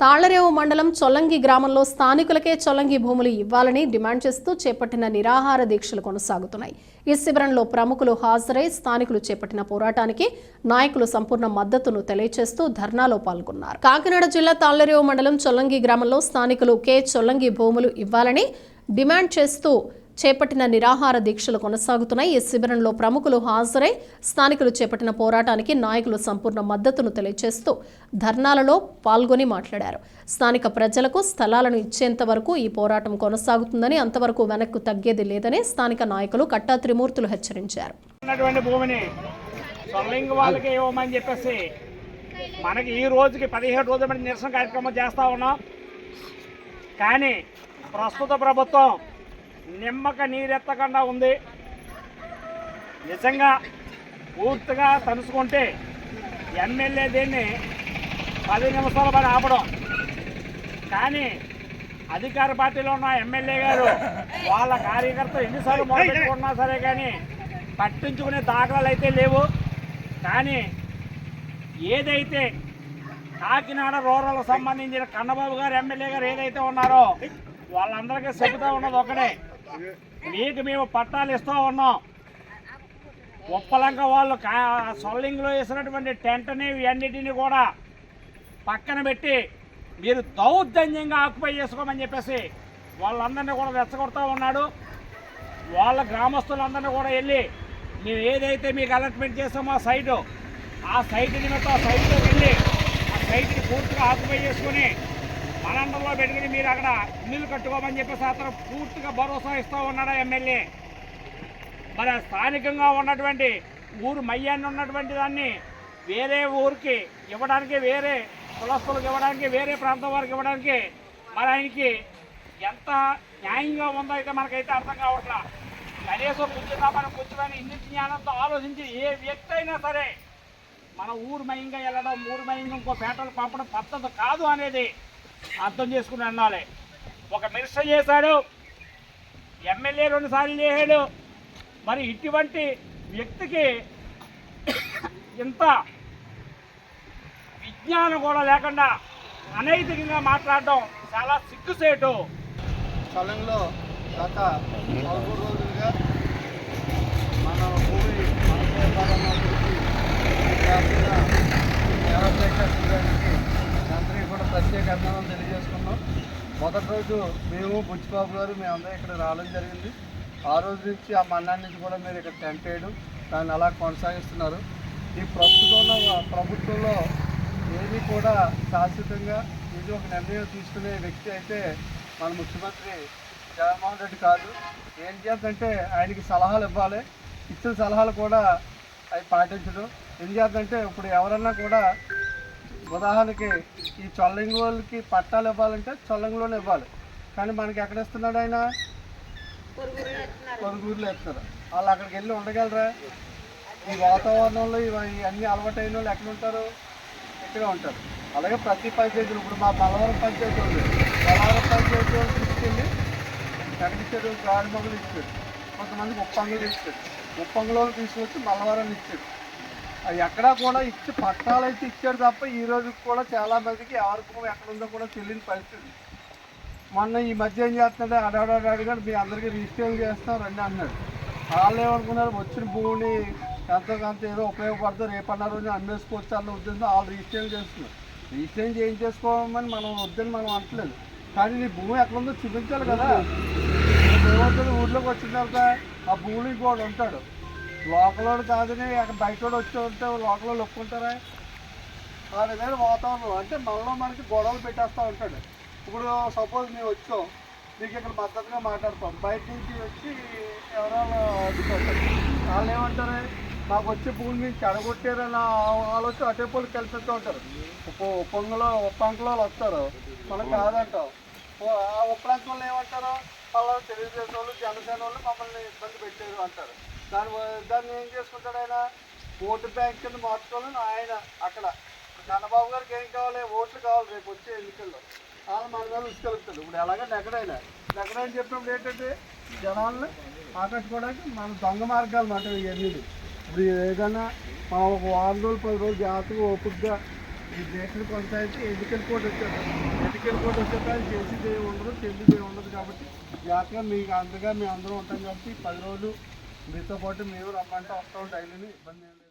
తాళ్ళరేవు మండలం చొల్లంగి గ్రామంలో స్థానికులకే చొల్లంగి భూములు ఇవ్వాలని డిమాండ్ చేస్తూ చేపట్టిన నిరాహార దీక్షలు కొనసాగుతున్నాయి. ఈ శిబిరంలో ప్రముఖులు హాజరై స్థానికులు చేపట్టిన పోరాటానికి నాయకులు సంపూర్ణ మద్దతును తెలియజేస్తూ ధర్నాలో పాల్గొన్నారు. కాకినాడ జిల్లా తాళ్ళరేవు మండలం చొల్లంగి గ్రామంలో స్థానికులు కే చొల్లంగి భూములు ఇవ్వాలని డిమాండ్ చేస్తూ చేపట్టిన నిరాహార దీక్షలు కొనసాగుతున్నాయి. ఈ శిబిరంలో ప్రముఖులు హాజరై స్థానికులు చేపట్టిన పోరాటానికి నాయకులు సంపూర్ణ మద్దతును తెలియజేస్తూ ధర్నాలలో పాల్గొని మాట్లాడారు. స్థానిక ప్రజలకు స్థలాలను ఇచ్చేంత వరకు ఈ పోరాటం కొనసాగుతుందని అంతవరకు వెనక్కు తగ్గేది లేదని స్థానిక నాయకులు కట్టా త్రిమూర్తులు హెచ్చరించారు. వాళ్ళకి ఇవ్వమని చెప్పేసి మనకి ఈ రోజుకి పదిహేడు రోజుల నిరసన కార్యక్రమం చేస్తూ ఉన్నాం. కానీ ప్రస్తుత ప్రభుత్వం నిమ్మక నీరెత్తకుండా ఉంది. నిజంగా పూర్తిగా తలుసుకుంటే ఎమ్మెల్యే దీన్ని పది నిమిషాల పని ఆపడం. కానీ అధికార పార్టీలో ఉన్న ఎమ్మెల్యే గారు వాళ్ళ కార్యకర్తలు ఎన్నిసార్లు మొదలుపెట్టుకున్నా సరే కానీ పట్టించుకునే దాఖలాలు అయితే లేవు. కానీ ఏదైతే కాకినాడ రూరల్ సంబంధించిన కన్నబాబు గారు ఎమ్మెల్యే గారు ఏదైతే ఉన్నారో వాళ్ళందరికీ చెబుతా ఉన్నది ఒకటే. నీకు మేము పట్టాలు ఇస్తూ ఉన్నాం. ఉప్పలంక వాళ్ళు కా సొల్లింగ్లో వేసినటువంటి టెంట్ని ఇవన్నిటిని కూడా పక్కన పెట్టి మీరు దౌర్జన్యంగా ఆక్యుపై చేసుకోమని చెప్పేసి వాళ్ళందరినీ కూడా రెచ్చగొడతా ఉన్నాడు. వాళ్ళ గ్రామస్తులందరినీ కూడా వెళ్ళి మేము ఏదైతే మీకు అలాట్మెంట్ చేసామో ఆ సైటు ఆ సైట్ నిమిత్తం ఆ సైట్లోకి వెళ్ళి ఆ సైట్ని పూర్తిగా ఆక్యుపై చేసుకుని మనందరిలో పెట్టుకుని మీరు అక్కడ ఇల్లు కట్టుకోమని చెప్పేసి అతను పూర్తిగా భరోసా ఇస్తూ ఉన్నాడు ఎమ్మెల్యే? మరి స్థానికంగా ఉన్నటువంటి ఊరు మయ్యాన్ని ఉన్నటువంటి దాన్ని వేరే ఊరికి ఇవ్వడానికి వేరే కులస్తులకు ఇవ్వడానికి వేరే ప్రాంతం వారికి ఇవ్వడానికి మరి ఆయనకి ఎంత న్యాయంగా ఉందో అయితే మనకైతే అర్థం కావట్లా. కనీసం కొంచెం మనం కొంచెం ఇన్ని జ్ఞానంతో ఆలోచించి ఏ వ్యక్తి అయినా సరే మన ఊరు మయంగా వెళ్ళడం ఊరు మయంగా ఇంకో పేటలు పంపడం పద్ధతి కాదు అనేది అర్థం చేసుకుని అన్నాలే. ఒక మినిస్టర్ చేశాడు ఎమ్మెల్యే రెండుసార్లు చేశాడు. మరి ఇటువంటి వ్యక్తికి ఇంత విజ్ఞానం కూడా లేకుండా అనైతికంగా మాట్లాడడం చాలా సిగ్గుసేటు. స్థలంలో గత రోజులుగా మన భూమి మన ప్రత్యేక అభినందనలు తెలియజేసుకున్నాం మొదటి రోజు మేము బుచ్చిబాబు గారు మేమందరం ఇక్కడ రావడం జరిగింది. ఆ రోజు నుంచి ఆ మన్నాడి నుంచి కూడా మీరు ఇక్కడ టెంట్ వేయడం దాన్ని అలా కొనసాగిస్తున్నారు. ఈ ప్రస్తుతం ఉన్న ప్రభుత్వంలో ఏది కూడా శాశ్వతంగా ఇది ఒక నిర్ణయం తీసుకునే వ్యక్తి అయితే మన ముఖ్యమంత్రి జగన్మోహన్ రెడ్డి కాదు. ఏం చేద్దంటే ఆయనకి సలహాలు ఇవ్వాలి. ఇచ్చిన సలహాలు కూడా అవి పాటించడం. ఏం చేద్దంటే ఇప్పుడు ఎవరన్నా కూడా ఉదాహరణకి ఈ చొల్లంగి వాళ్ళకి పట్టాలు ఇవ్వాలంటే చొల్లంగిలోనే ఇవ్వాలి. కానీ మనకి ఎక్కడ ఇస్తున్నాడు ఆయన? పొరుగురులో ఇస్తారు వాళ్ళు అక్కడికి వెళ్ళి ఉండగలరా? ఈ వాతావరణంలో ఇవి అన్నీ అలవాటైన వాళ్ళు ఎక్కడ ఉంటారు? ఇక్కడే ఉంటారు. అలాగే ప్రతి పంచాయతీలు ఇప్పుడు మా బలవరం పంచాయతీ ఉంది. బలవరం పంచాయతీ వాళ్ళు తీసుకెళ్ళి కనిపించారు గాడి మొగలు ఇచ్చారు. కొంతమందికి ఉప్పంగులు ఇచ్చారు. ఉప్పంగులో తీసుకొచ్చి మల్లవరం ఇచ్చారు. అది ఎక్కడా కూడా ఇచ్చి పట్టాలు అయితే ఇచ్చారు తప్ప ఈ రోజు కూడా చాలా మందికి ఎవరికి ఎక్కడ ఉందో కూడా తెలియని పరిస్థితి. మొన్న ఈ మధ్య ఏం చేస్తున్నాడు? అడగడాడు అడిగాడు మీ అందరికీ రిజిస్టర్ చేస్తాం రండి అన్నాడు. వాళ్ళు ఏమనుకున్నారు? వచ్చిన భూమిని ఎంతో కొంత ఏదో ఉపయోగపడుతుంది రేపన్న రోజు అమ్మేసుకోవచ్చు అన్న ఉద్దేశంతో వాళ్ళు రిజిస్టర్ చేస్తున్నారు. రిజిస్టర్ చేయించేసుకోమని మనం వద్దని మనం అంటలేదు కానీ నీ భూమి ఎక్కడ ఉందో చూపించాలి కదా. ఏమవుతుంది? ఊర్లోకి వచ్చిన తర్వాత ఆ భూమి కూడా ఉంటాడు లోకల్ కాదని అక్కడ బయట వచ్చి ఉంటే లోకల్ ఒప్పుకుంటారా ఆ విధంగా వాతావరణం. అంటే మనలో మనకి గొడవలు పెట్టేస్తూ ఉంటాడు. ఇప్పుడు సపోజ్ మేము వచ్చాం మీకు ఇక్కడ మద్దతుగా మాట్లాడతాం. బయట నుంచి వచ్చి ఎవరైనా అడ్డుకుంటారు. వాళ్ళు ఏమంటారు? మాకు వచ్చే భూమి నుంచి చెడగొట్టారని ఆలోచన అటే పోలు కలిపిస్తూ ఉంటారు. ఉప్ప ఉప్పంగులో ఉప్పంకులో వాళ్ళు వస్తారు. మనం కాదంటాం. ఆ ఉప్పంకుల వాళ్ళు ఏమంటారు? వాళ్ళు తెలుగుదేశం వాళ్ళు జనసేన వాళ్ళు మమ్మల్ని ఇబ్బంది పెట్టారు అంటారు. దాని దాన్ని ఏం చేసుకుంటాడు ఆయన? ఓటు బ్యాంక్ కింద మార్చుకోవాలని ఆయన అక్కడ. చంద్రబాబు గారికి ఏం కావాలి? ఓట్లు కావాలి రేపు వచ్చే ఎన్నికల్లో. వాళ్ళు మన మీద ఉసుకెళ్తాడు ఇప్పుడు ఎలాగంటే ఎక్కడైనా ఎక్కడైనా చెప్పినప్పుడు ఏంటంటే జనాలను ఆకట్టుకోవడానికి మన దొంగ మార్గాలు మాట ఇవన్నీ. ఇప్పుడు ఏదైనా మనం ఒక వారం రోజులు పది రోజులు జాగ్రత్తగా ఓపికగా ఈ దేశం కొనసాగితే ఎన్నికల కోడ్ వచ్చారు ఎన్నికల కోడ్ వచ్చాక చేసేది ఉండదు చెల్లిది ఉండదు కాబట్టి జాగ్రత్తగా మీకు అంతగా మేము అందరం ఉంటాం కాబట్టి పది రోజులు మీతో పాటు మేము రమ్మంటే వస్తాం డైలీని ఇబ్బంది ఏం లేదు.